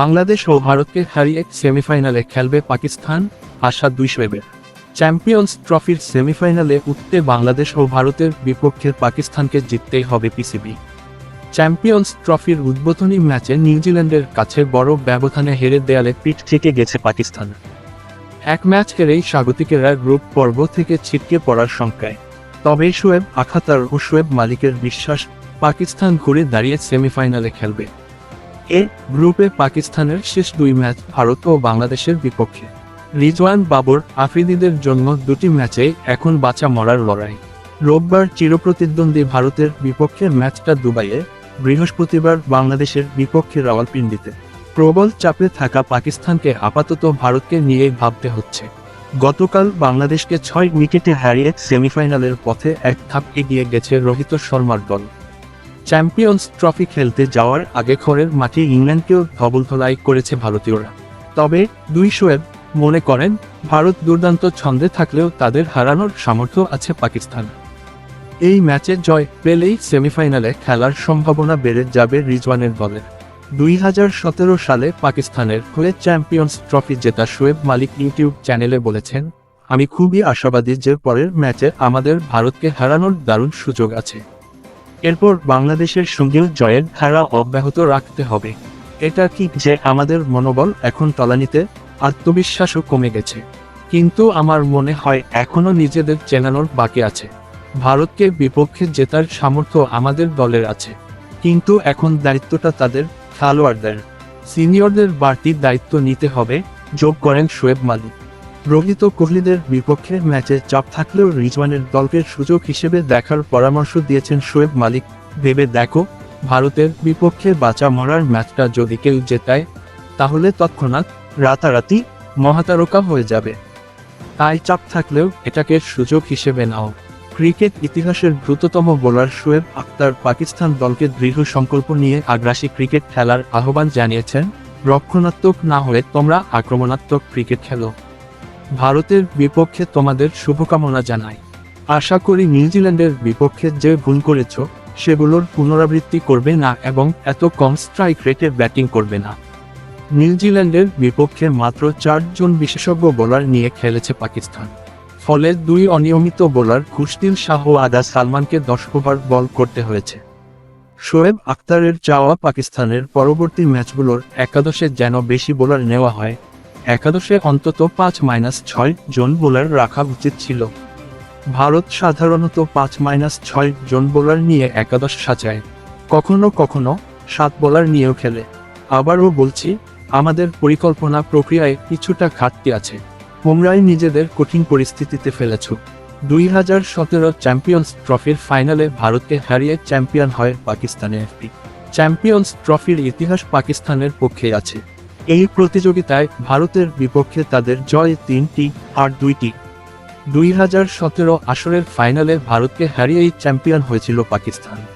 বাংলাদেশ ও ভারতকে হারিয়ে সেমিফাইনালে খেলবে পাকিস্তান, আশা দুই শোয়েবের চ্যাম্পিয়ন্স ট্রফির সেমিফাইনালে উঠতে বাংলাদেশ ও ভারতের বিপক্ষে পাকিস্তানকে জিততেই হবে পিসিবি। চ্যাম্পিয়ন্স ট্রফির উদ্বোধনী ম্যাচে নিউজিল্যান্ডের কাছে বড় ব্যবধানে হেরে দেয়ালে পিঠ থেকে গেছে পাকিস্তান। এক ম্যাচ হেরেই স্বাগতিকেরা গ্রুপ পর্ব থেকে ছিটকে পড়ার শঙ্কায়। তবে শোয়েব আখাতার ও শোয়েব মালিকের বিশ্বাস, পাকিস্তান ঘুরে দাঁড়িয়ে সেমিফাইনালে খেলবে। এ গ্রুপে পাকিস্তানের শেষ দুই ম্যাচ ভারত ও বাংলাদেশের বিপক্ষে। রিজওয়ান বাবর আফ্রিদিদের জন্য দুটি ম্যাচে এখন বাঁচা মরার লড়াই। রোববার চিরপ্রতিদ্বন্দ্বী ভারতের বিপক্ষে ম্যাচটা দুবাইয়ে, বৃহস্পতিবার বাংলাদেশের বিপক্ষে রাওয়ালপিন্ডিতে। প্রবল চাপে থাকা পাকিস্তানকে আপাতত ভারতকে নিয়েই ভাবতে হচ্ছে। গতকাল বাংলাদেশকে ছয় উইকেটে হারিয়ে সেমিফাইনালের পথে এক ধাপ এগিয়ে গেছে রোহিত শর্মার দল। চ্যাম্পিয়ন্স ট্রফি খেলতে যাওয়ার আগে খড়ের মাঠে ইংল্যান্ডকেও ধবলধলাই করেছে ভারতীয়রা। তবে দুই শোয়েব মনে করেন, ভারত দুর্দান্ত ছন্দে থাকলেও তাদের হারানোর সামর্থ্য আছে পাকিস্তান। এই ম্যাচে জয় পেলেই সেমিফাইনালে খেলার সম্ভাবনা বেড়ে যাবে রিজওয়ানের দলের দুই হাজার সতেরো সালে পাকিস্তানের হয়ে চ্যাম্পিয়ন্স ট্রফি জেতা শোয়েব মালিক ইউটিউব চ্যানেলে বলেছেন, আমি খুবই আশাবাদী যে পরের ম্যাচে আমাদের ভারতকে হারানোর দারুণ সুযোগ আছে। এরপর বাংলাদেশের সঙ্গেও জয়ের ধারা অব্যাহত রাখতে হবে। এটা কি যে আমাদের মনোবল এখন তলানিতে আত্মবিশ্বাসও কমে গেছে। কিন্তু আমার মনে হয় এখনও নিজেদের চেনানোর বাকি আছে। ভারতকে বিপক্ষে জেতার সামর্থ্য আমাদের দলের আছে। কিন্তু এখন দায়িত্বটা তাদের খেলোয়াড়দের। সিনিয়রদের বাড়তি দায়িত্ব নিতে হবে, যোগ করেন শোয়েব মালিক। রোহিত কোহলিদের বিপক্ষে ম্যাচে চাপ থাকলেও রিজওয়ানের দলকে সুযোগ হিসেবে দেখার পরামর্শ দিয়েছেন শোয়েব মালিক। ভেবে দেখো, ভারতের বিপক্ষে বাঁচা মরার ম্যাচটা যদি কেউ জেতায়, তাহলে তৎক্ষণাৎ রাতারাতি মহাতারকা হয়ে যাবে। তাই চাপ থাকলেও এটাকে সুযোগ হিসেবে নাও। ক্রিকেট ইতিহাসের দ্রুততম বোলার শোয়েব আক্তার পাকিস্তান দলকে দৃঢ় সংকল্প নিয়ে আগ্রাসী ক্রিকেট খেলার আহ্বান জানিয়েছেন, রক্ষণাত্মক না হয়ে তোমরা আক্রমণাত্মক ক্রিকেট খেলো। ভারতের বিপক্ষে তোমাদের শুভকামনা জানাই। আশা করি নিউজিল্যান্ডের বিপক্ষে যে ভুল করেছ, সেগুলোর পুনরাবৃত্তি করবে না এবং এত কম স্ট্রাইক রেটে ব্যাটিং করবে না। নিউজিল্যান্ডের বিপক্ষে মাত্র চারজন বিশেষজ্ঞ বোলার নিয়ে খেলেছে পাকিস্তান। ফলে দুই অনিয়মিত বোলার খুশদিল শাহ আদা সালমানকে দশ ওভার বল করতে হয়েছে। শোয়েব আক্তারের চাওয়া পাকিস্তানের পরবর্তী ম্যাচগুলোর একাদশে যেন বেশি বোলার নেওয়া হয় একাদশে অন্তত পাঁচ মাইনাস ছয় জন বোলার রাখা উচিত ছিল। ভারত সাধারণত পাঁচ মাইনাস ছয় জন বোলার নিয়ে একাদশ সাজায়। কখনো কখনো সাত বোলার নিয়েও খেলে। আবারও বলছি, আমাদের পরিকল্পনা প্রক্রিয়ায় কিছুটা ঘাটতি আছে। তোমরাই নিজেদের কঠিন পরিস্থিতিতে ফেলেছ। দুই হাজার সতেরো চ্যাম্পিয়ন্স ট্রফির ফাইনালে ভারতকে হারিয়ে চ্যাম্পিয়ন হয় পাকিস্তানের এফপি। চ্যাম্পিয়ন্স ট্রফির ইতিহাস পাকিস্তানের পক্ষে আছে। এই প্রতিযোগিতায় ভারতের বিপক্ষে তাদের জয় তিনটি আর দুইটি। দুই হাজার সতেরো আসরের ফাইনালে ভারতকে হারিয়েই চ্যাম্পিয়ন হয়েছিল পাকিস্তান।